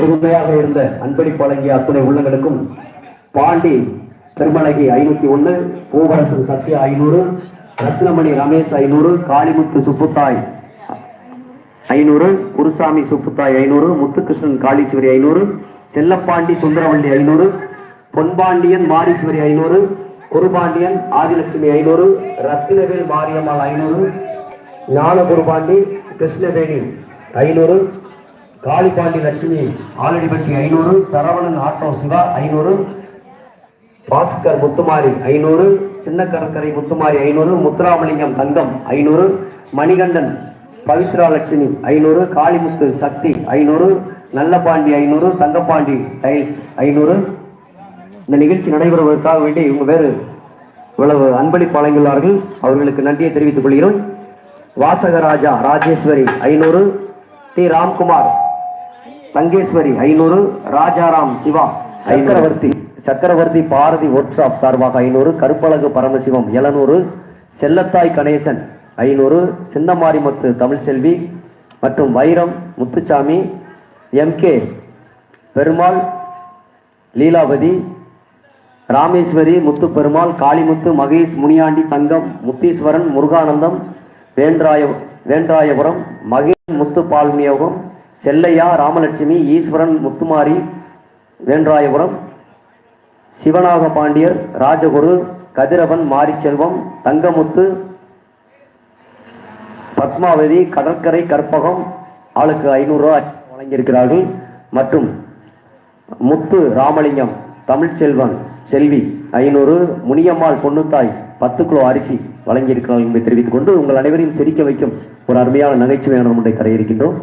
உறுதுணையாக இருந்த அன்பளிப்பு வழங்கிய அத்துணை உள்ளங்களுக்கும் பாண்டி பெருமழகி ஐநூத்தி ஒண்ணு பூவரசன் சத்யா ஐநூறு ரத்னமணி ரமேஷ் ஐநூறு காளிமுத்து சுப்புத்தாய் ஐநூறு குருசாமி சுப்புத்தாய் ஐநூறு முத்துகிருஷ்ணன் காளீஸ்வரி ஐநூறு செல்லப்பாண்டி சுந்தரவள்ளி ஐநூறு பொன்பாண்டியன் மாரீஸ்வரி ஐநூறு குருபாண்டியன் ஆதிலட்சுமி ஐநூறு ரத்தினவேல் மாரியம்மாள் ஐநூறு ஞான குருபாண்டி கிருஷ்ணவேணி ஐநூறு காளிபாண்டி லட்சுமி ஆலடிப்பட்டி ஐநூறு சரவணன் ஆட்டோ சிவா ஐநூறு பாஸ்கர் முத்துமாரி ஐநூறு சின்ன கடற்கரை முத்துமாரி ஐநூறு முத்துராமலிங்கம் தங்கம் ஐநூறு மணிகண்டன் பவித்ரா லட்சுமி ஐநூறு காளிமுத்து சக்தி ஐநூறு நல்லபாண்டி ஐநூறு தங்கப்பாண்டி டைல்ஸ் ஐநூறு. இந்த நிகழ்ச்சி நடைபெறுவதற்காக வேண்டி இவங்க வேறு இவ்வளவு அன்பளிப்பு வழங்கியுள்ளார்கள். அவர்களுக்கு நன்றியை தெரிவித்துக் கொள்கிறோம். வாசகராஜா ராஜேஸ்வரி ஐநூறு டி. ராம்குமார் தங்கேஸ்வரி ஐநூறு ராஜாராம் சிவா சக்கரவர்த்தி சக்கரவர்த்தி பாரதி ஒர்க் ஷாப் சார்பாக ஐநூறு கருப்பழகு பரமசிவம் எழுநூறு செல்லத்தாய் கணேசன் ஐநூறு சின்னமாரிமுத்து தமிழ்செல்வி மற்றும் வைரம் முத்துச்சாமி எம்கே பெருமாள் லீலாவதி ராமேஸ்வரி முத்து பெருமாள் காளிமுத்து மகேஷ் முனியாண்டி தங்கம் முத்தீஸ்வரன் முருகானந்தம் வேண்ராய வேண்ராயபுரம் மகேஷ் முத்து பால் செல்லையா ராமலட்சுமி ஈஸ்வரன் முத்துமாரி வேண்ராயபுரம் சிவநாக பாண்டியர் ராஜகுரு கதிரவன் மாரிச்செல்வம் தங்கமுத்து பத்மாவதி கடற்கரை கற்பகம் ஆளுக்கு ஐநூறுரூவா வழங்கியிருக்கிறார்கள். மற்றும் முத்து ராமலிங்கம் தமிழ்ச்செல்வன் செல்வி ஐநூறு முனியம்மாள் பொண்ணுத்தாய் பத்து கிலோ அரிசி வழங்கியிருக்கிறார்கள் என்பதை தெரிவித்துக் கொண்டு உங்கள் அனைவரையும் சிரிக்க வைக்கும் ஒரு அருமையான நகைச்சுவை நம்முடைய கரையிருக்கின்றோம்